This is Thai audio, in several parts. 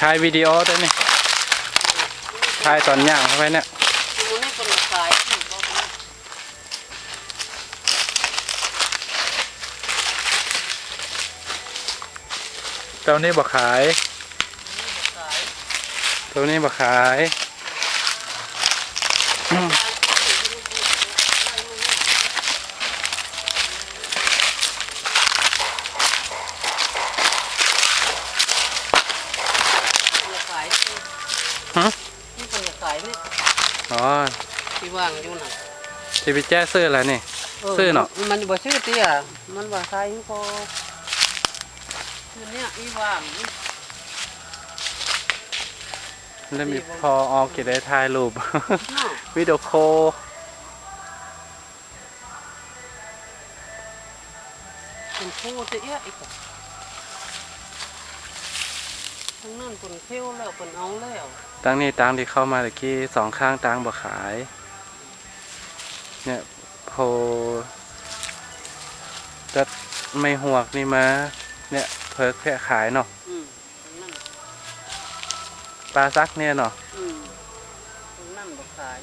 ถ่ายวิดีโอด้วยนี่ถ่ายตอนย่างเข้าไปเนี่ยดูนี่คนขายอยู่ก็มีตัวนี้บ่ขายขาย ตัวนี้บ่ขายอืม คนขายนี่ ฮะที่คนขายนี่อ๋อที่ว่างอยู่น่ะที่ไปแจ้ซื้อแล้วนี่ ซื้อเนาะมันบ่ชื่อเตี้ยมันบ่ขายพอคือเนี่ยอีว่างนี่แล้วมีพอออกกี่ได้ถ่ายรูปเนาะวิดีโอคอลเป็นคู่เตี้ยอีกอะ ทั้งนั้นคนเที่ยวแล้วคนเอาแล้วตั้งนี่ตังที่เข้ามาตะกี้สองข้างตังบ่ขาย เนี่ยโพจะไม่หวกนี่มาเนี่ยเพิกแค่ขายเนาะอืมทั้งนั้นปลาซักเนี่ยเนาะอืมทั้งนั้นบ่ขาย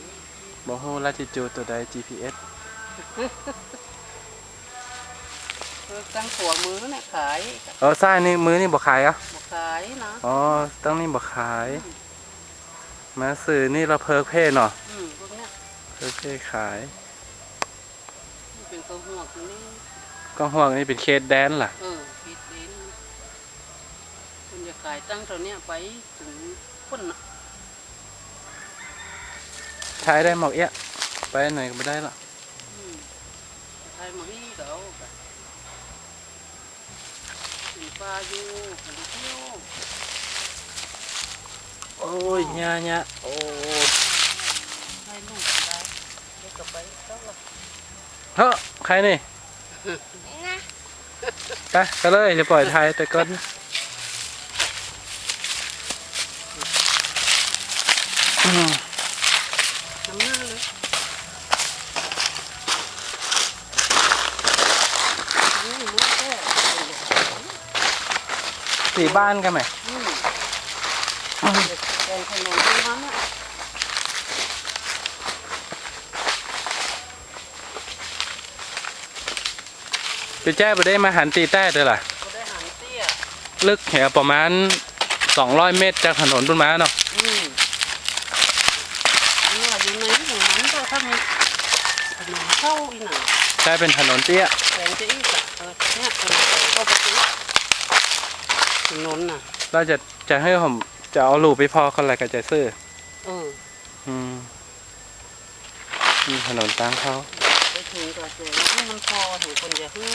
บ่ฮู้ลัติจูดตัวใด GPS เออ ตั้งขัวมือเนี่ยขายเออซ้ายนี่มือนี่บ่ขายอะบ่ขายนะอ๋อตั้งนี่บ่ขายมาซื้อนี่เราเพิกเพ่เนาะอืมพวกเนี้ยเพิกเพ่ขายมันเป็นตัวหัวตรงนี้ก็ห่วงนี่เป็นเคสแดนล่ะเออปิดเลนคุณจะขายตั้งตัวเนี้ยไปถึงพุ่นน่ะใช้ได้หมอกเอี้ยไปไหนก็ไม่ได้หรอก อืมขายมานี่ก็เอาไปถึง ปลาอยู่ถึงเที่ยวโอ้ยเนี่ยเนี่ยโอ้ให้ลูกได้เด็กก็ไปเจ้าละเฮ้อใครนี่ไปไปเลยจะปล่อยไทยแต่ก่อนอืม น้ำหน้าเลยนี่มันแค่ สีบ้านกันไหมอืมแกงขนมที่มันอะไปแจ้ไปได้มาหันตีแต้เด้อล่ะ ก็ได้หันเตี้ยลึกแหวประมาณ200เมตรจากถนนต้นไม้เนาะอืมนี่ว่าอยู่ในของมันก็ถ้ามีขนมเข้าอีหน่ะใช้เป็นถนนเตี้ยแกงจะอีกอะเออเนี่ยขนมเข้าไปอีกถ นนน่ะ เราจะจะให้ผมจะเอาลูกไปพอคนอะไรก็จะซื้อเอออืมมีถนนตั้งเขาไปถึงก็เจอว่ามันพอถึงคนจะฮื้อ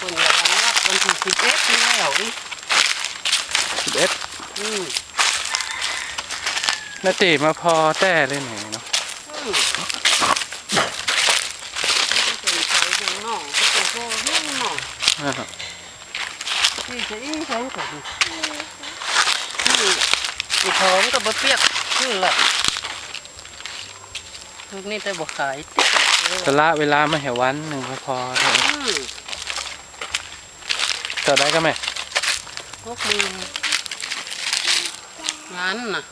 คนจะรังวัดวันที่สิบเอ็ดนี่แล้วนี่11อืมนาตีมาพอแต่เลยไหนเนาะอืมเป็นใช้ยังนอกเป็นพ่อเรื่องนอกอ่า ฮะนี่จะอีใช้ก่อนนี่อีท้องก็บ่เปียกขึ้นละทุกนี่แต่บ่ขายแต่ละเวลามาเหววันหนึ่งก็พอเถอะอืมเจอได้ก็ไหมพวกมืองั้นน่ะ